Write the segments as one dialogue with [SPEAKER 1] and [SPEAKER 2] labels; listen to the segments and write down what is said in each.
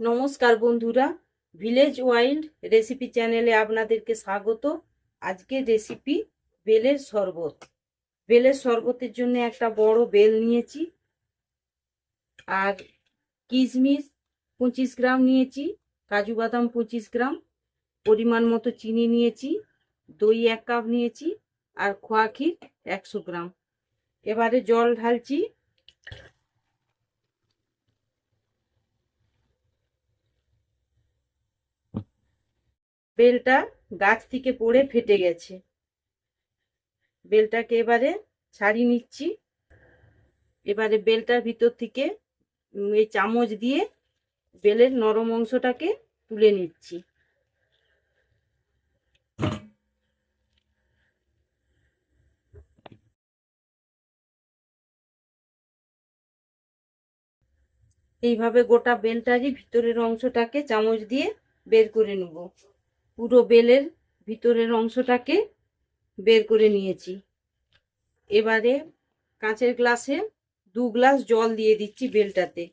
[SPEAKER 1] নমস্কার বন্ধুরা village wild recipe চ্যানেলে আপনাদেরকে স্বাগত। আজকে রেসিপি বেলের শরবত। বেলের শরবতের জন্য একটা বড় বেল নিয়েছি। আর কিশমিশ পঁচিশ গ্রাম নিয়েছি, কাজু বাদাম পঁচিশ গ্রাম, পরিমাণ মতো চিনি নিয়েছি, দই এক কাপ নিয়েছি, আর খোয়া ক্ষীর একশো গ্রাম। এবারে জল ঢালছি। বেলটা গাছ থেকে পড়ে ফেটে গেছে। বেলটাকে এবারে ছাড়িয়ে নিচ্ছি। এবারে বেলটার ভিতর থেকে এই চামচ দিয়ে বেলের নরম অংশটাকে তুলে নিচ্ছি। এইভাবে গোটা বেলটারই ভিতরের অংশটাকে চামচ দিয়ে বের করে নেব। পুরো বেলের ভিতরের অংশটাকে বের করে নিয়েছি। এবারে কাঁচের গ্লাসে দু গ্লাস জল দিয়ে দিচ্ছি বেলটাতে।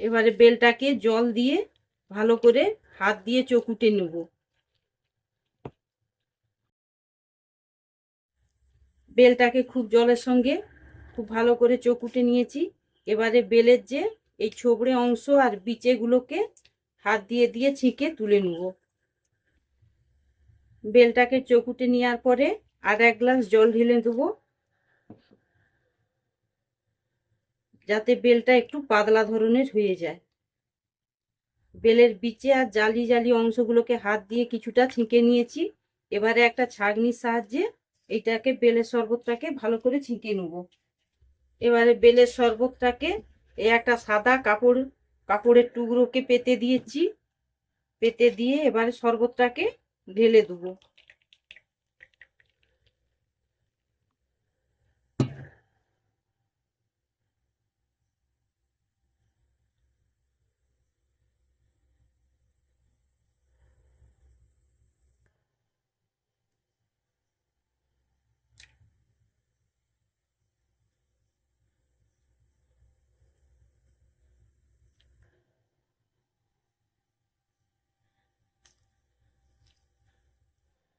[SPEAKER 1] এবারে বেলটাকে জল দিয়ে ভালো করে হাত দিয়ে চকুটে নেব। বেলটাকে খুব জলের সঙ্গে খুব ভালো করে চকুটে নিয়েছি। এবারে বেলের যে এই ছোবড়ে অংশ আর বিচেগুলোকে হাত দিয়ে দিয়ে ছিঁকে তুলে নেব। বেলটাকে চকুটে নেওয়ার পরে আর এক গ্লাস জল ঢেলে দেবো। যাতে বেলটা একটু পাতলা ধরনের হয়ে যায়। বেলের বিচে আর জালি জালি অংশগুলোকে হাত দিয়ে কিছুটা ছিঁকে নিয়েছি। এবারে একটা ছাগনির সাহায্যে এইটাকে বেলের শরবতটাকে ভালো করে ছিঁকে নেব। এবারে বেলের শরবতটাকে এই একটা সাদা কাপড়, কাপড়ের টুকরোকে পেতে দিয়েছি। পেতে দিয়ে এবারে শরবতটাকে ঢেলে দেবো।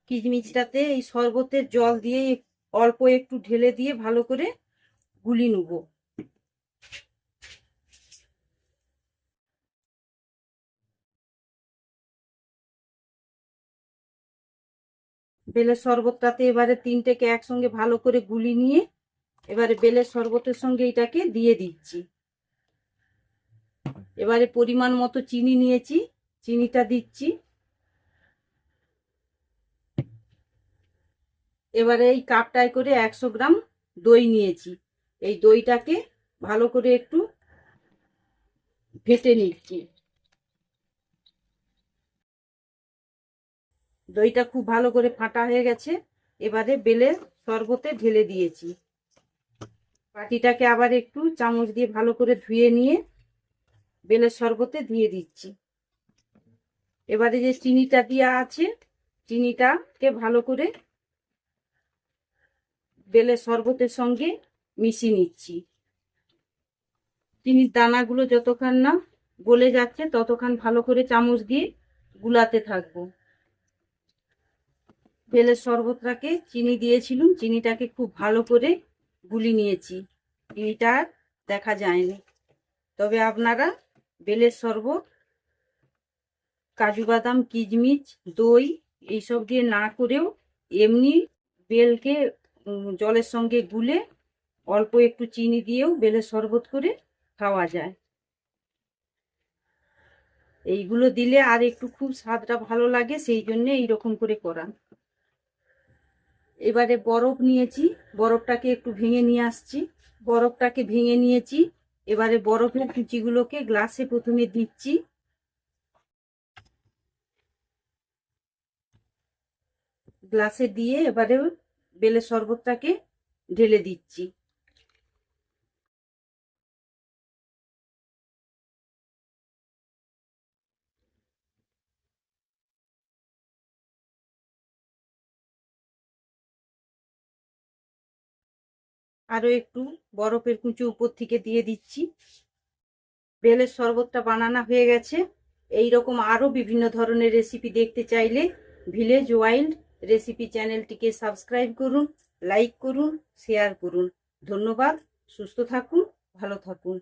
[SPEAKER 1] কিচমিচটাতে এই শরবতের জল দিয়ে অল্প একটু ঢেলে দিয়ে ভালো করে গুলি নেব। বেলের শরবতটাতে এবারে তিনটেকে একসঙ্গে ভালো করে গুলি নিয়ে এবারে বেলের শরবতের সঙ্গে এটাকে দিয়ে দিচ্ছি। এবারে পরিমাণ মতো চিনি নিয়েছি, চিনিটা দিচ্ছি। এবারে এই কাপটায় করে একশো গ্রাম দই নিয়েছি। এই দইটাকে ভালো করে একটু ফেটে নিচ্ছি। দইটা খুব ভালো করে ফাটা হয়ে গেছে। এবারে বেলের শরবতে ঢেলে দিয়েছি। বাটিটাকে আবার একটু চামচ দিয়ে ভালো করে ধুয়ে নিয়ে বেলের শরবতে দিয়ে দিচ্ছি। এবারে যে চিনিটা দেওয়া আছে, চিনিটাকে ভালো করে বেলের শরবতের সঙ্গে মিশিয়ে নিচ্ছি। চিনির দানাগুলো যতক্ষণ না গলে যাচ্ছে, ততক্ষণ ভালো করে চামচ দিয়ে গুলাতে থাকব। বেলের শরবতটাকে চিনি দিয়েছিলাম, চিনিটাকে খুব ভালো করে গুলি নিয়েছি। চিনিটা দেখা যায়নি। তবে আপনারা বেলের শরবত, কাজু বাদাম কিচমিচ দই, এইসব দিয়ে না করেও এমনি বেলকে জলের সঙ্গে গুলে অল্প একটু চিনি দিয়েও বেলের শরবত করে খাওয়া যায়। এইগুলো দিলে আর একটু খুব স্বাদটা ভালো লাগে, সেই জন্য এইরকম করে করা। এবারে বরফ নিয়েছি, বরফটাকে একটু ভেঙে নিয়ে আসছি। বরফটাকে ভেঙে নিয়েছি, এবারে বরফের কুচিগুলোকে গ্লাসে প্রথমে দিচ্ছি। গ্লাসে দিয়ে এবারে বেলের শরবতটাকে ঢেলে দিচ্ছি। আরও একটু বরফের কুচো উপর থেকে দিয়ে দিচ্ছি। বেলের শরবতটা বানানো হয়ে গেছে। এই রকম আরও বিভিন্ন ধরনের রেসিপি দেখতে চাইলে ভিলেজ ওয়াইল্ড রেসিপি চ্যানেলটিকে সাবস্ক্রাইব করুন লাইক করুন শেয়ার করুন। ধন্যবাদ সুস্থ থাকুন ভালো থাকুন।